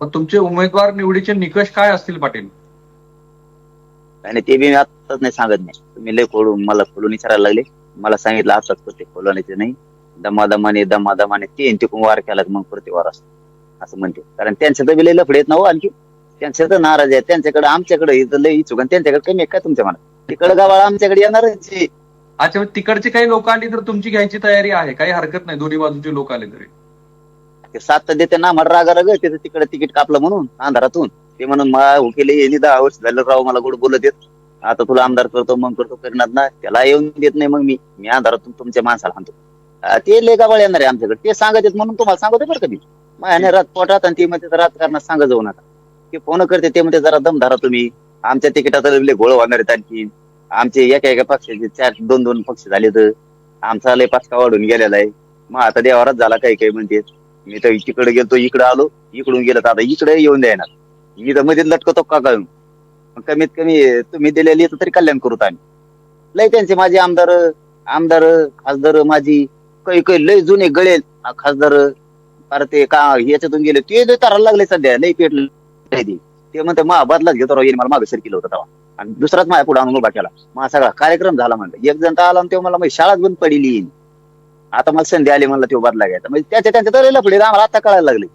पण तुमचे उमेदवार निवडीचे निकष काय असतील पाटील? आणि ते बी मी आताच नाही सांगत नाही. तुम्ही लय खोडून मला खोलून विचारायला लागले. मला सांगितलं आताच ते खोलवण्याचे नाही. दमादमाने दमादमाने ते तिकून वार केला मग प्रति वार असतो असं म्हणते. कारण त्यांच्या तर बी लय लफडे आहेत ना हो आणखी. त्यांच्या तर नाराज आहे त्यांच्याकडे आमच्याकडे इथं लय इच्छुक आणि त्यांच्याकडे कमी आहे का तुमच्या मनात? तिकडे गावाला आमच्याकडे येणारच आहे. अच्छा तिकडचे काही लोक आली तर तुमची घ्यायची तयारी आहे? काही हरकत नाही दोन्ही बाजूचे लोक आले तरी. ते सात तर देते ना मला रागा ग त्याचं तिकडे तिकीट कापलं म्हणून अंधारातून. ते म्हणून मला हो येणे दहा वर्ष झालं राव मला गोड बोलत येत आता तुला आमदार करतो मग करतो करणार ना त्याला येऊन देत नाही मग मी. मी अंधारातून तुमच्या माणसाला आणतो. ते लय गावाळ येणार आहे आमच्याकडे. ते सांगत येत म्हणून तुम्हाला सांगतो बरं कधी माझ्या रात पोटात आणि ते मध्ये राजकारणात सांगा जाऊ नका. ते फोन करते ते म्हणते जरा दम धरा तुम्ही. आमच्या तिकिटात लय घोळ होणार आहेत आणखी. आमचे एका एका पक्षाचे चार दोन दोन पक्ष झाले तर आमचा लय पाचका वाढून गेलेला आहे. मग आता देवारात झाला काही काही म्हणते? मी तर तिकडे गेलतो इकडे आलो इकडून गेलो तर आता इकडे येऊन द्यायणार मी तर मध्ये लटकतो का काय मग कमीत कमी तुम्ही दिलेली तर तरी कल्याण करू आम्ही लय त्यांचे माझे आमदार आमदार खासदार माझी काही काही लय जुने गळेल खासदार अरे ते का याच्यातून गेले ते तारायला लागले सध्या लय पेटले. ते म्हणते मा बदलाच घेतो राव येईल मला मागे सर केलं होतं तेव्हा. आणि दुसराच माझ्या पुढे आणून उभा केला. माझा सगळा कार्यक्रम झाला म्हणलं. एक जण आला आणि तेव्हा मला शाळाच बंद पडली. आता मला संधी आली म्हणलं तो बदला घ्यायचा. म्हणजे त्याच्या त्यांच्या तर लफडे आम्हाला आता कळायला लागले.